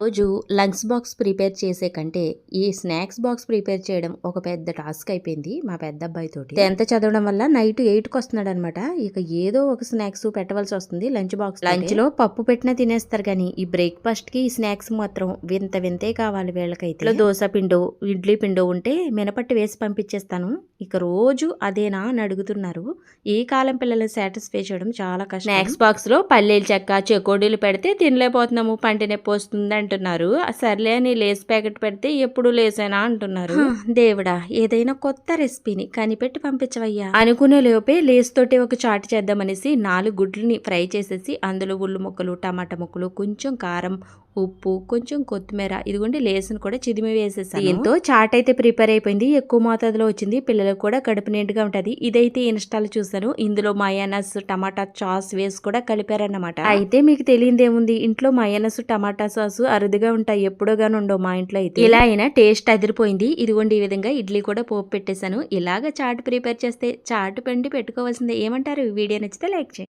రోజు lunch box prepare చేసే కంటే ఈ స్నాక్స్ బాక్స్ ప్రిపేర్ చేయడం ఒక పెద్ద టాస్క్ అయిపోయింది మా పెద్ద అబ్బాయి తోటి. టెన్త్ చదవడం వల్ల నైట్ ఎయిట్కి వస్తున్నాడు అనమాట ఇక ఏదో ఒక స్నాక్స్ పెట్టవలసి వస్తుంది లంచ్ బాక్స్ లంచ్లో పప్పు పెట్టినా తినేస్తారు కానీ ఈ బ్రేక్ఫాస్ట్కి ఈ స్నాక్స్ మాత్రం వింత వింతే కావాలి వీళ్ళకైతే. దోశ పిండో ఇడ్లీ పిండో ఉంటే మినపట్టు వేసి పంపించేస్తాను. ఇక రోజు అదేనా అని అడుగుతున్నారు. ఈ కాలం పిల్లల్ని సాటిస్ఫై చేయడం చాలా కష్టం. స్నాక్స్ బాక్స్లో పల్లీలు చెక్క చెకోడీలు పెడితే తినలేకపోతున్నాము. పంటి నొప్పి అంటున్నారు. సర్లే అని లేస్ ప్యాకెట్ పెడితే ఎప్పుడు లేసేనా? అంటున్నారు. దేవుడా ఏదైనా కొత్త రెసిపీని కనిపెట్టి పంపించవయ్యా. అనుకునే లోపే లేస్ తోటి ఒక చాటు చేద్దామనేసి నాలుగు గుడ్లని ఫ్రై చేసేసి అందులో ఉల్లి ముక్కలు టమాటా ముక్కలు కొంచెం కారం ఉప్పు కొంచెం కొత్తిమీర ఇదిగోండి లేసును కూడా చిదిమి వేసేసాను. దీంతో చాట్ అయితే ప్రిపేర్ అయిపోయింది. ఎక్కువ మోతాదులో వచ్చింది. పిల్లలకు కూడా కడుపు నిండుగా ఉంటది. ఇదైతే ఇన్స్టాల్ చూసాను ఇందులో మయానస్ టమాటా సాస్ వేసి కూడా కలిపారన్నమాట. అయితే మీకు తెలియదేముంది ఇంట్లో మయానస్ టమాటా సాస్ అరుదుగా ఉంటాయి. ఎప్పుడో గాని ఉండవు మా ఇంట్లో అయితే. ఇలా అయినా టేస్ట్ అదిరిపోయింది. ఇదిగోండి ఈ విధంగా ఇడ్లీ కూడా పోపు పెట్టేశాను. ఇలాగ చాట్ ప్రిపేర్ చేస్తే చాట్ పండి పెట్టుకోవాల్సిందే. ఏమంటారు? ఈ వీడియో నచ్చితే లైక్ చేయండి.